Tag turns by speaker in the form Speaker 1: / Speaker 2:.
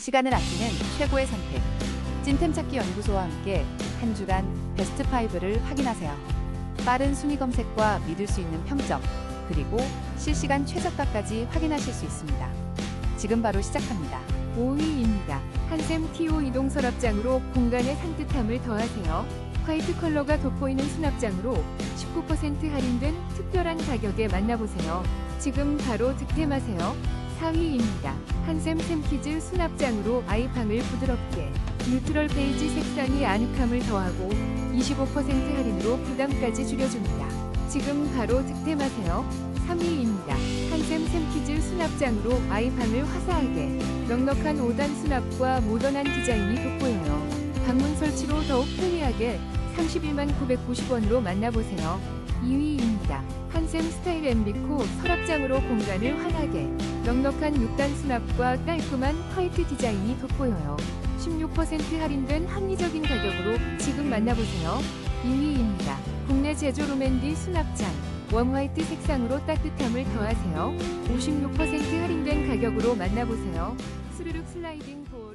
Speaker 1: 시간을 아끼는 최고의 선택. 찐템 찾기 연구소와 함께 한 주간 베스트 5를 확인하세요. 빠른 순위 검색과 믿을 수 있는 평점, 그리고 실시간 최저가까지 확인하실 수 있습니다. 지금 바로 시작합니다.
Speaker 2: 5위입니다. 한샘 TO 이동 서랍장으로 공간의 산뜻함을 더하세요. 화이트 컬러가 돋보이는 수납장으로 19% 할인된 특별한 가격에 만나보세요. 지금 바로 득템하세요. 4위입니다. 한샘 샘키즈 수납장으로 아이팡을 부드럽게 뉴트럴 베이지 색상이 아늑함을 더하고 25% 할인으로 부담까지 줄여줍니다. 지금 바로 득템하세요. 3위입니다. 한샘 샘키즈 수납장으로 아이팡을 화사하게 넉넉한 5단 수납과 모던한 디자인이 돋보여요. 방문 설치로 더욱 편리하게 31만 990원으로 만나보세요. 2위 한샘 스타일 엠비코 서랍장으로 공간을 환하게 넉넉한 6단 수납과 깔끔한 화이트 디자인이 돋보여요. 16% 할인된 합리적인 가격으로 지금 만나보세요. 2위입니다. 국내 제조 로맨디 수납장 원 화이트 색상으로 따뜻함을 더하세요. 56% 할인된 가격으로 만나보세요. 스르륵 슬라이딩 도어